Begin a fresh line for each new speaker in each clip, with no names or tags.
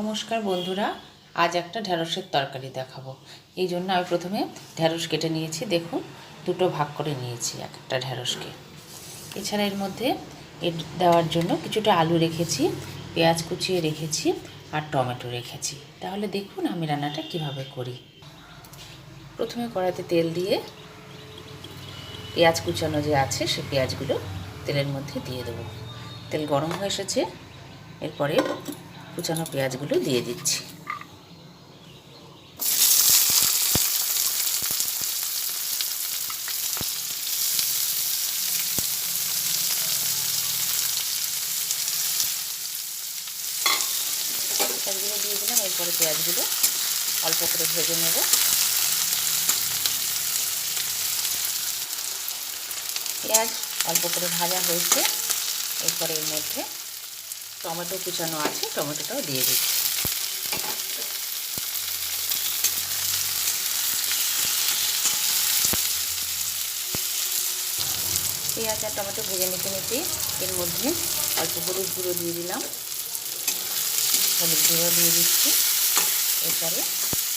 নমস্কার বন্ধুরা, আজ একটা ঢ্যাঁড়সের তরকারি দেখাবো। এই জন্য আমি প্রথমে ঢ্যাঁড়স কেটে নিয়েছি, দেখুন, দুটো ভাগ করে নিয়েছি এক একটা ঢ্যাঁড়সকে এছাড়া এর মধ্যে এর দেওয়ার জন্য কিছুটা আলু রেখেছি, পেঁয়াজ কুচিয়ে রেখেছি আর টমেটো রেখেছি। তাহলে দেখুন আমি রান্নাটা কীভাবে করি। প্রথমে কড়াইতে তেল দিয়ে পেঁয়াজ কুচানো যে আছে, সে পেঁয়াজগুলো তেলের মধ্যে দিয়ে দেবো। তেল গরম হয়ে এসেছে, এরপরে কুচানো পেঁয়াজগুলো দিয়ে দিচ্ছি। পেঁয়াজগুলো দিয়ে দিলাম, এরপরে পেঁয়াজগুলো অল্প করে ভেজে নেব। পেঁয়াজ অল্প করে ভাজা হয়েছে, এরপরে এর মধ্যে টমেটো কুচানো আছে, টমেটোটাও দিয়ে দিচ্ছি। পেঁয়াজ আর টমেটো ভেজে নিতে নিতে এর মধ্যে অল্প হলুদ গুঁড়ো দিয়ে দিলাম। হলুদ গুঁড়ো দিয়ে দিচ্ছি। এরপরে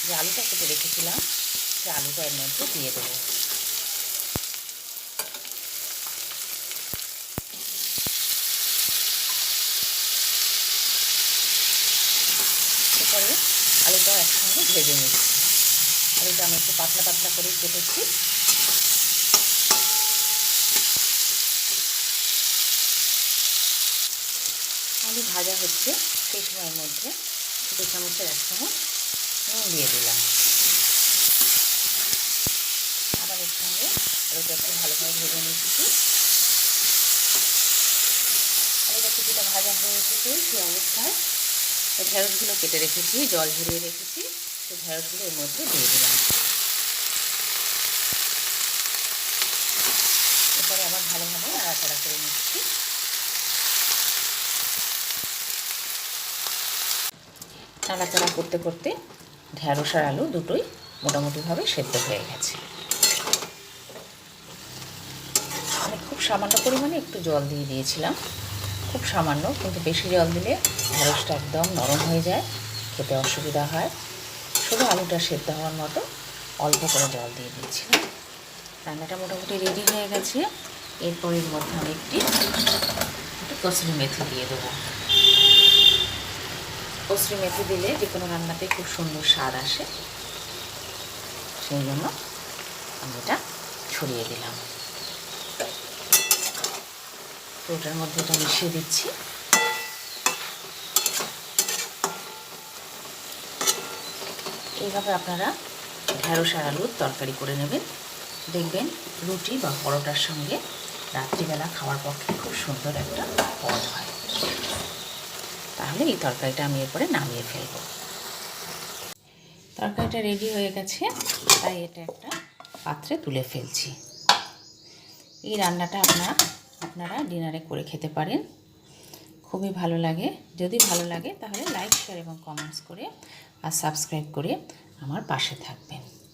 যে আলুটা কেটে রেখেছিলাম, সে আলুটা এর মধ্যে দিয়ে দেবো। এরপরে আলুটা একসঙ্গে ভেজে নিচ্ছি। আলুটা আমি একটু পাতলা পাতলা করে কেটেছি। আলু ভাজা হচ্ছে সেই সময়ের মধ্যে ছোটো চামচের এক নুন দিয়ে দিলাম। আবার এর সঙ্গে আলুটা একটু ভালোভাবে ভেজে নিচ্ছি। আলুটা কিছুটা ভাজা হয়ে এসেছে সেই অবস্থায় ঢেঁড়সগুলো কেটে রেখেছি, জল ঝরিয়ে রেখেছি, তো ঢেঁড়সগুলো এর মধ্যে দিয়ে দিলাম। এরপরে আবার ভালোভাবে নাড়াচাড়া করে নিচ্ছি। নাড়াচাড়া করতে করতে ঢ্যাঁড়স আর আলু দুটোই মোটামুটিভাবে সেদ্ধ হয়ে গেছে। আমি খুব সামান্য পরিমাণে একটু জল দিয়ে দিয়েছিলাম। খুব সামান্য, কিন্তু বেশি জল দিলে ঢ্যাঁড়সটা একদম নরম হয়ে যায়, খেতে অসুবিধা হয়। শুধু আলুটা সেদ্ধ হওয়ার মতো অল্প করে জল দিয়ে দিচ্ছি রান্নাটা মোটামুটি রেডি হয়ে গেছে। এরপরের মধ্যে আমি একটি একটু কসুরি মেথি দিয়ে দেবো। কসুরি মেথি দিলে যে কোনো রান্নাতে খুব সুন্দর স্বাদ আসে। সেই জন্য আমি এটা ছড়িয়ে দিলাম। তো ওটার মধ্যে এটা মিশিয়ে দিচ্ছি। এইভাবে আপনারা ঢেঁড়স আর আলুর তরকারি করে নেবেন। দেখবেন রুটি বা পরোটার সঙ্গে রাত্রিবেলা খাওয়ার পক্ষে খুব সুন্দর একটা পদ হয়। তাহলে এই তরকারিটা আমি এরপরে নামিয়ে ফেলব। তরকারিটা রেডি হয়ে গেছে, তাই এটা একটা পাত্রে তুলে ফেলছি। এই রান্নাটা আপনারা আপনারা ডিনারে করে খেতে পারেন। খুবই ভালো লাগে। যদি ভালো লাগে তাহলে লাইক, শেয়ার এবং কমেন্টস করে আর সাবস্ক্রাইব করে আমার পাশে থাকবেন।